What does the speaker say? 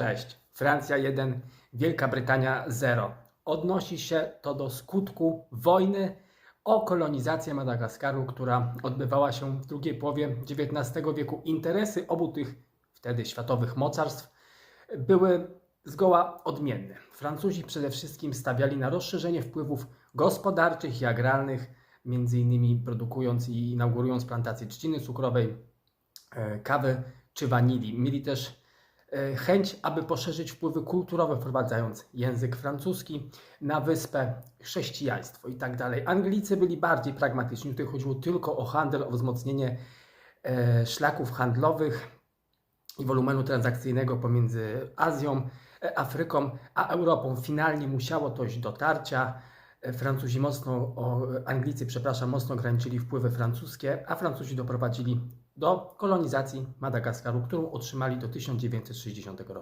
Cześć. Francja 1, Wielka Brytania 0. Odnosi się to do skutku wojny o kolonizację Madagaskaru, która odbywała się w drugiej połowie XIX wieku. Interesy obu tych wtedy światowych mocarstw były zgoła odmienne. Francuzi przede wszystkim stawiali na rozszerzenie wpływów gospodarczych i agrarnych, między innymi produkując i inaugurując plantacje trzciny cukrowej, e, kawy czy wanilii. Mieli też chęć, aby poszerzyć wpływy kulturowe, wprowadzając język francuski na wyspę, chrześcijaństwo i tak dalej. Anglicy byli bardziej pragmatyczni. Tutaj chodziło tylko o handel, o wzmocnienie e, szlaków handlowych i wolumenu transakcyjnego pomiędzy Azją, e, Afryką a Europą. Finalnie musiało dojść do tarcia. E, Francuzi mocno, o, Anglicy, przepraszam, mocno ograniczyli wpływy francuskie, a Francuzi doprowadzili do kolonizacji Madagaskaru, którą otrzymali do 1960 roku.